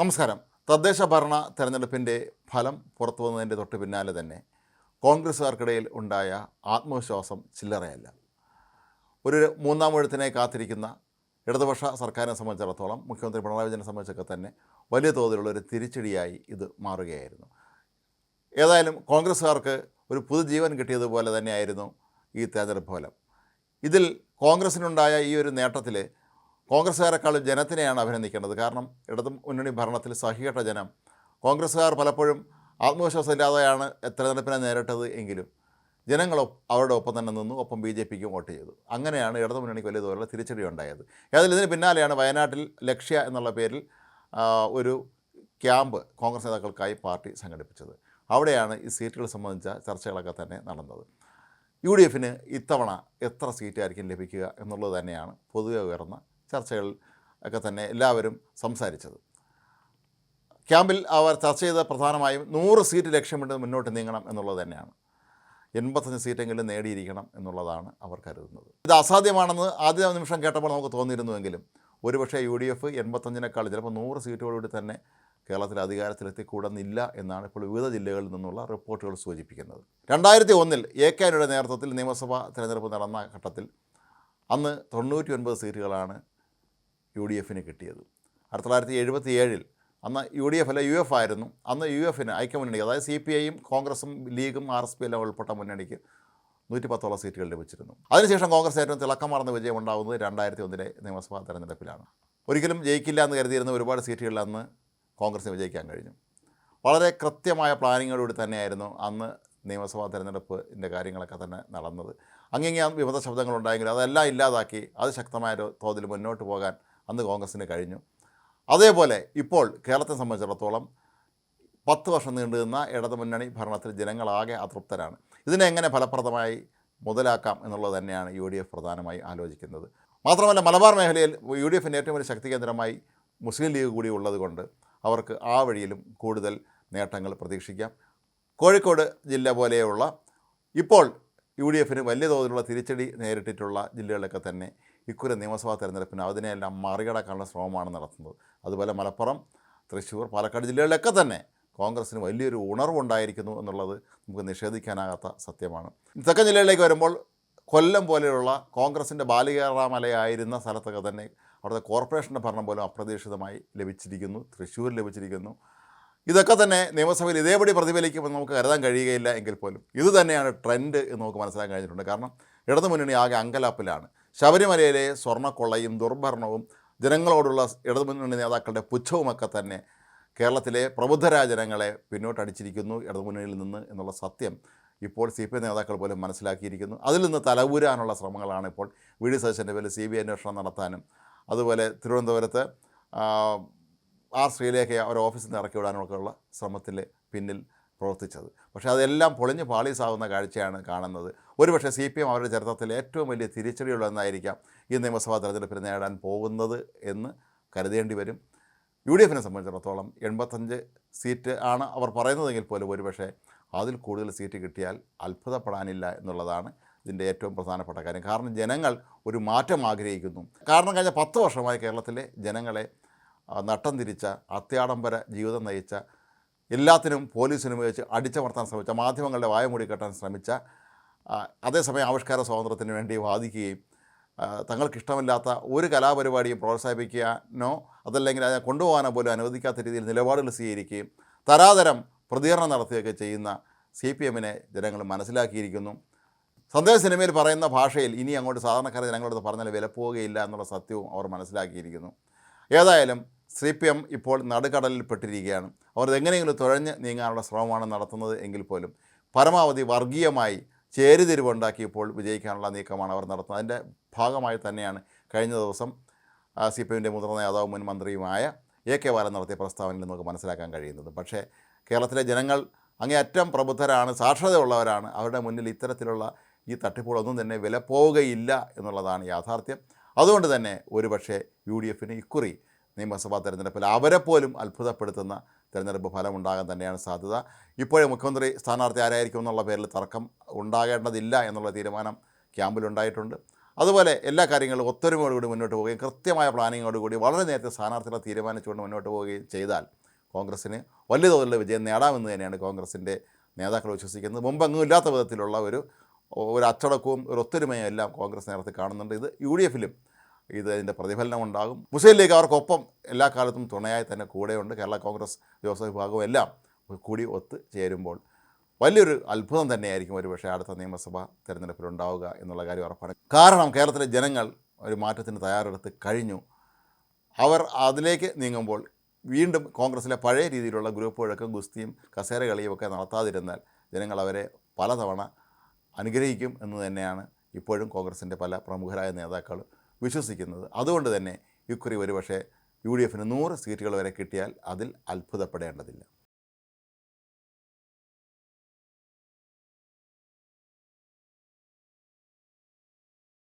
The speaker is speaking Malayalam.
നമസ്കാരം. തദ്ദേശ ഭരണ തെരഞ്ഞെടുപ്പിന്റെ ഫലം പുറത്തു വന്നതിന്റെ തൊട്ട് പിന്നാലെ തന്നെ കോൺഗ്രസ്സുകാർക്കിടയിൽ ഉണ്ടായ ആത്മവിശ്വാസം ചില്ലറയല്ല. ഒരു മൂന്നാം എഴുത്തിനെ കാത്തിരിക്കുന്ന ഇടതുപക്ഷ സർക്കാരിനെ സംബന്ധിച്ചിടത്തോളം മുഖ്യമന്ത്രി പിണറായി വിജയനെ സംബന്ധിച്ചൊക്കെ തന്നെ വലിയ തോതിലുള്ള ഒരു തിരിച്ചടിയായി ഇത് മാറുകയായിരുന്നു. ഏതായാലും കോൺഗ്രസ്സുകാർക്ക് ഒരു പുതുജീവൻ കിട്ടിയതുപോലെ തന്നെയായിരുന്നു ഈ തെരഞ്ഞെടുപ്പ് ഫലം. ഇതിൽ കോൺഗ്രസിനുണ്ടായ ഈ ഒരു നേട്ടത്തിൽ കോൺഗ്രസ്സുകാരെക്കാളും ജനത്തിനെയാണ് അഭിനന്ദിക്കേണ്ടത്. കാരണം ഇടതും മുന്നണി ഭരണത്തിൽ സഹികെട്ട ജനം. കോൺഗ്രസ്സുകാർ പലപ്പോഴും ആത്മവിശ്വാസമില്ലാതെയാണ് തെരഞ്ഞെടുപ്പിനെ നേരിട്ടത് എങ്കിലും ജനങ്ങൾ അവരുടെ ഒപ്പം തന്നെ നിന്നു ഒപ്പം ബി ജെ പിക്കും വോട്ട് ചെയ്തു. അങ്ങനെയാണ് ഇടതു മുന്നണിക്ക് വലിയ തോതിലുള്ള തിരിച്ചടി ഉണ്ടായത്. ഏതായാലും ഇതിന് പിന്നാലെയാണ് വയനാട്ടിൽ ലക്ഷ്യ എന്നുള്ള പേരിൽ ഒരു ക്യാമ്പ് കോൺഗ്രസ് നേതാക്കൾക്കായി പാർട്ടി സംഘടിപ്പിച്ചത്. അവിടെയാണ് ഈ സീറ്റുകൾ സംബന്ധിച്ച ചർച്ചകളൊക്കെ തന്നെ നടന്നത്. യു ഡി എഫിന് ഇത്തവണ എത്ര സീറ്റായിരിക്കും ലഭിക്കുക എന്നുള്ളത് തന്നെയാണ് പൊതുവെ ഉയർന്ന ചർച്ചകളിൽ ഒക്കെ തന്നെ എല്ലാവരും സംസാരിച്ചത്. ക്യാമ്പിൽ അവർ ചർച്ച ചെയ്ത പ്രധാനമായും നൂറ് സീറ്റ് ലക്ഷ്യമിട്ട് മുന്നോട്ട് നീങ്ങണം എന്നുള്ളത് തന്നെയാണ്. എൺപത്തഞ്ച് സീറ്റെങ്കിലും നേടിയിരിക്കണം എന്നുള്ളതാണ് അവർ കരുതുന്നത്. ഇത് അസാധ്യമാണെന്ന് ആദ്യ നിമിഷം കേട്ടപ്പോൾ നമുക്ക് തോന്നിയിരുന്നുവെങ്കിലും ഒരുപക്ഷേ യു ഡി എഫ് എൺപത്തഞ്ചിനേക്കാൾ ചിലപ്പോൾ നൂറ് സീറ്റുകളോട് തന്നെ കേരളത്തിൽ അധികാരത്തിലെത്തിക്കൂടുന്നില്ല എന്നാണ് ഇപ്പോൾ വിവിധ ജില്ലകളിൽ നിന്നുള്ള റിപ്പോർട്ടുകൾ സൂചിപ്പിക്കുന്നത്. രണ്ടായിരത്തി ഒന്നിൽ എ കെ ആനുടെ നേതൃത്വത്തിൽ നിയമസഭാ തിരഞ്ഞെടുപ്പ് നടന്ന ഘട്ടത്തിൽ അന്ന് തൊണ്ണൂറ്റി ഒൻപത് സീറ്റുകളാണ് യു ഡി എഫിന് കിട്ടിയത്. ആയിരത്തി തൊള്ളായിരത്തി എഴുപത്തി ഏഴിൽ അന്ന് യു ഡി എഫ് അല്ല യു എഫ് ആയിരുന്നു. അന്ന് യു എഫിന് ഐക്യമുന്നണി അതായത് സി പി ഐയും കോൺഗ്രസും ലീഗും ആർ എസ് പി എല്ലാം ഉൾപ്പെട്ട മുന്നണിക്ക് നൂറ്റി പത്തോളം സീറ്റുകൾ ലഭിച്ചിരുന്നു. അതിനുശേഷം കോൺഗ്രസ് ഏറ്റവും തിളക്കം മറന്ന വിജയം ഉണ്ടാകുന്നത് രണ്ടായിരത്തി ഒന്നിലെ നിയമസഭാ തെരഞ്ഞെടുപ്പിലാണ്. ഒരിക്കലും ജയിക്കില്ല എന്ന് കരുതിയിരുന്ന ഒരുപാട് സീറ്റുകളിൽ അന്ന് കോൺഗ്രസിന് വിജയിക്കാൻ കഴിഞ്ഞു. വളരെ കൃത്യമായ പ്ലാനിങ്ങോടുകൂടി തന്നെയായിരുന്നു അന്ന് നിയമസഭാ തെരഞ്ഞെടുപ്പിന്റെ കാര്യങ്ങളൊക്കെ തന്നെ നടന്നത്. അങ്ങനെ വിമത ശബ്ദങ്ങളുണ്ടായെങ്കിലും അതെല്ലാം ഇല്ലാതാക്കി അത് ശക്തമായ തോതിൽ മുന്നോട്ട് പോകാൻ അന്ന് കോൺഗ്രസ്സിന് കഴിഞ്ഞു. അതേപോലെ ഇപ്പോൾ കേരളത്തെ സംബന്ധിച്ചിടത്തോളം പത്ത് വർഷം നീണ്ടുനിന്ന ഇടതുമുന്നണി ഭരണത്തിൽ ജനങ്ങളാകെ അതൃപ്തരാണ്. ഇതിനെ എങ്ങനെ ഫലപ്രദമായി മുതലാക്കാം എന്നുള്ളത് തന്നെയാണ് യു ഡി എഫ് പ്രധാനമായി ആലോചിക്കുന്നത്. മാത്രമല്ല മലബാർ മേഖലയിൽ യു ഡി എഫിന്റെ ഏറ്റവും വലിയ ശക്തി കേന്ദ്രമായി മുസ്ലിം ലീഗ് കൂടി ഉള്ളതുകൊണ്ട് അവർക്ക് ആ വഴിയിലും കൂടുതൽ നേട്ടങ്ങൾ പ്രതീക്ഷിക്കാം. കോഴിക്കോട് ജില്ല പോലെയുള്ള ഇപ്പോൾ യു ഡി എഫിന് വലിയ തോതിലുള്ള തിരിച്ചടി നേരിട്ടിട്ടുള്ള ജില്ലകളിലൊക്കെ തന്നെ ഇക്കുറി നിയമസഭാ തെരഞ്ഞെടുപ്പിന് അതിനെയെല്ലാം മറികടക്കാനുള്ള ശ്രമമാണ് നടത്തുന്നത്. അതുപോലെ മലപ്പുറം തൃശ്ശൂർ പാലക്കാട് ജില്ലകളിലൊക്കെ തന്നെ കോൺഗ്രസ്സിന് വലിയൊരു ഉണർവുണ്ടായിരിക്കുന്നു എന്നുള്ളത് നമുക്ക് നിഷേധിക്കാനാകാത്ത സത്യമാണ്. തെക്കൻ ജില്ലകളിലേക്ക് വരുമ്പോൾ കൊല്ലം പോലെയുള്ള കോൺഗ്രസിന്റെ ബാലികേറാമലയായിരുന്ന സ്ഥലത്തൊക്കെ തന്നെ അവിടുത്തെ കോർപ്പറേഷന്റെ ഭരണം പോലും അപ്രതീക്ഷിതമായി ലഭിച്ചിരിക്കുന്നു. തൃശ്ശൂർ ലഭിച്ചിരിക്കുന്നു. ഇതൊക്കെ തന്നെ നിയമസഭയിൽ ഇതേപടി പ്രതിഫലിക്കുമെന്ന് നമുക്ക് കരുതാൻ കഴിയുകയില്ല എങ്കിൽ പോലും. ഇത് തന്നെയാണ് ട്രെൻഡ് എന്ന് നമുക്ക് മനസ്സിലാക്കാൻ കഴിഞ്ഞിട്ടുണ്ട്. കാരണം ഇടതു മുന്നണി ആകെ അങ്കലാപ്പിലാണ്. ശബരിമലയിലെ സ്വർണക്കൊള്ളയും ദുർഭരണവും ജനങ്ങളോടുള്ള ഇടതു മുന്നണി നേതാക്കളുടെ പുച്ഛവുമൊക്കെ തന്നെ കേരളത്തിലെ പ്രബുദ്ധരായ ജനങ്ങളെ പിന്നോട്ടടിച്ചിരിക്കുന്നു ഇടതുമുന്നണിയിൽ നിന്ന് എന്നുള്ള സത്യം ഇപ്പോൾ സി പി ഐ നേതാക്കൾ പോലും മനസ്സിലാക്കിയിരിക്കുന്നു. അതിൽ നിന്ന് തലവൂരാനുള്ള ശ്രമങ്ങളാണ് ഇപ്പോൾ വി ഡി സതീശന്റെ പേരിൽ സി ബി ഐ അന്വേഷണം നടത്താനും അതുപോലെ തിരുവനന്തപുരത്ത് ആർ ശ്രീലേഖയെ ഒരു ഓഫീസിൽ നിന്ന് ഇറക്കി വിടാനൊക്കെയുള്ള ശ്രമത്തിൽ പിന്നിൽ പ്രവർത്തിച്ചത്. പക്ഷേ അതെല്ലാം പൊളിഞ്ഞ് പാളീസാവുന്ന കാഴ്ചയാണ് കാണുന്നത്. ഒരുപക്ഷെ സി പി എം അവരുടെ ചരിത്രത്തിൽ ഏറ്റവും വലിയ തിരിച്ചടിയുള്ളതെന്നായിരിക്കാം ഈ നിയമസഭാ തെരഞ്ഞെടുപ്പിൽ നേടാൻ പോകുന്നത് എന്ന് കരുതേണ്ടി വരും. യു ഡി എഫിനെ സംബന്ധിച്ചിടത്തോളം എൺപത്തഞ്ച് സീറ്റ് ആണ് അവർ പറയുന്നതെങ്കിൽ പോലും ഒരുപക്ഷെ അതിൽ കൂടുതൽ സീറ്റ് കിട്ടിയാൽ അത്ഭുതപ്പെടാനില്ല എന്നുള്ളതാണ് ഇതിന്റെ ഏറ്റവും പ്രധാനപ്പെട്ട കാര്യം. കാരണം ജനങ്ങൾ ഒരു മാറ്റം ആഗ്രഹിക്കുന്നു. കാരണം കഴിഞ്ഞ പത്ത് വർഷമായി കേരളത്തിലെ ജനങ്ങളെ നട്ടം തിരിച്ച അത്യാഡംബര ജീവിതം നയിച്ച എല്ലാത്തിനും പോലീസിനും ഉപയോഗിച്ച് അടിച്ചമർത്താൻ ശ്രമിച്ച മാധ്യമങ്ങളുടെ വായ മൂടിക്കെട്ടാൻ ശ്രമിച്ച അതേസമയം ആവിഷ്കാര സ്വാതന്ത്ര്യത്തിന് വേണ്ടി വാദിക്കുകയും തങ്ങൾക്കിഷ്ടമില്ലാത്ത ഒരു കലാപരിപാടിയും പ്രോത്സാഹിപ്പിക്കാനോ അതല്ലെങ്കിൽ അതിനെ കൊണ്ടുപോകാനോ പോലും അനുവദിക്കാത്ത രീതിയിൽ നിലപാടുകൾ സ്വീകരിക്കുകയും തരാതരം പ്രതികരണം നടത്തുകയൊക്കെ ചെയ്യുന്ന സി പി എമ്മിനെ ജനങ്ങൾ മനസ്സിലാക്കിയിരിക്കുന്നു. സന്ദേശ സിനിമയിൽ പറയുന്ന ഭാഷയിൽ ഇനി അങ്ങോട്ട് സാധാരണക്കാരെ ജനങ്ങളോട് പറഞ്ഞാൽ വിലപ്പോവുകയില്ല എന്നുള്ള സത്യവും അവർ മനസ്സിലാക്കിയിരിക്കുന്നു. ഏതായാലും സി പി എം ഇപ്പോൾ നടുക്കടലിൽ പെട്ടിരിക്കുകയാണ് അവർ എങ്ങനെയെങ്കിലും തുഴഞ്ഞ് നീങ്ങാനുള്ള ശ്രമമാണ് നടത്തുന്നത് എങ്കിൽ പോലും പരമാവധി വർഗീയമായി ചേരിതിരിവുണ്ടാക്കി ഇപ്പോൾ വിജയിക്കാനുള്ള നീക്കമാണ് അവർ നടത്തുന്നത്. അതിന്റെ ഭാഗമായി തന്നെയാണ് കഴിഞ്ഞ ദിവസം സി പി എമ്മിന്റെ മുതിർന്ന നേതാവും മുൻ മന്ത്രിയുമായ എ കെ ബാലൻ നടത്തിയ പ്രസ്താവനയിൽ നമുക്ക് മനസ്സിലാക്കാൻ കഴിയുന്നത്. പക്ഷേ കേരളത്തിലെ ജനങ്ങൾ അങ്ങേയറ്റം പ്രബുദ്ധരാണ് സാക്ഷരതയുള്ളവരാണ്. അവരുടെ മുന്നിൽ ഇത്തരത്തിലുള്ള ഈ തട്ടിപ്പുകളൊന്നും തന്നെ വില പോവുകയില്ല എന്നുള്ളതാണ് യാഥാർത്ഥ്യം. അതുകൊണ്ട് തന്നെ ഒരുപക്ഷെ യു ഡി എഫിന് ഇക്കുറി നിയമസഭാ തെരഞ്ഞെടുപ്പിൽ അവരെ പോലും അത്ഭുതപ്പെടുത്തുന്ന തെരഞ്ഞെടുപ്പ് ഫലം ഉണ്ടാകാൻ തന്നെയാണ് സാധ്യത. ഇപ്പോഴേ മുഖ്യമന്ത്രി സ്ഥാനാർത്ഥി ആരായിരിക്കും എന്നുള്ള പേരിൽ തർക്കം ഉണ്ടാകേണ്ടതില്ല എന്നുള്ള തീരുമാനം ക്യാമ്പിലുണ്ടായിട്ടുണ്ട് അതുപോലെ എല്ലാ കാര്യങ്ങളും ഒത്തൊരുമയോടുകൂടി മുന്നോട്ട് പോവുകയും കൃത്യമായ പ്ലാനിങ്ങോടുകൂടി വളരെ നേരത്തെ സ്ഥാനാർത്ഥികളെ തീരുമാനിച്ചുകൊണ്ട് മുന്നോട്ട് പോവുകയും ചെയ്താൽ കോൺഗ്രസ്സിന് വലിയ തോതിലുള്ള വിജയം നേടാമെന്ന് തന്നെയാണ് കോൺഗ്രസിന്റെ നേതാക്കൾ വിശ്വസിക്കുന്നത്. മുമ്പെങ്ങും ഇല്ലാത്ത വിധത്തിലുള്ള ഒരു ഒരു അച്ചടക്കവും ഒരു ഒത്തൊരുമയും എല്ലാം കോൺഗ്രസ് നേരത്തെ കാണുന്നുണ്ട്. ഇത് യു ഡി എഫിലും ഇത് ഇതിന്റെ പ്രതിഫലനം ഉണ്ടാകും മുസ്ലിം ലീഗ് അവർക്കൊപ്പം എല്ലാ കാലത്തും തുണയായി തന്നെ കൂടെയുണ്ട്. കേരള കോൺഗ്രസ് ജോസഫ് വിഭാഗവും എല്ലാം കൂടി ഒത്ത് ചേരുമ്പോൾ വലിയൊരു അത്ഭുതം തന്നെയായിരിക്കും ഒരു പക്ഷേ അടുത്ത നിയമസഭാ തെരഞ്ഞെടുപ്പിൽ ഉണ്ടാവുക എന്നുള്ള കാര്യം ഉറപ്പാണ്. കാരണം കേരളത്തിലെ ജനങ്ങൾ ഒരു മാറ്റത്തിന് തയ്യാറെടുത്ത് കഴിഞ്ഞു. അവർ അതിലേക്ക് നീങ്ങുമ്പോൾ വീണ്ടും കോൺഗ്രസ്സിലെ പഴയ രീതിയിലുള്ള ഗ്രൂപ്പ് വഴക്കും ഗുസ്തിയും കസേര കളിയും ഒക്കെ നടത്താതിരുന്നാൽ ജനങ്ങൾ അവരെ പലതവണ അനുഗ്രഹിക്കും എന്ന് തന്നെയാണ് ഇപ്പോഴും കോൺഗ്രസിന്റെ പല പ്രമുഖരായ നേതാക്കൾ വിശ്വസിക്കുന്നത്. അതുകൊണ്ട് തന്നെ ഇക്കുറി ഒരുപക്ഷെ യു ഡി എഫിന് നൂറ് സീറ്റുകൾ വരെ കിട്ടിയാൽ അതിൽ അത്ഭുതപ്പെടേണ്ടതില്ല.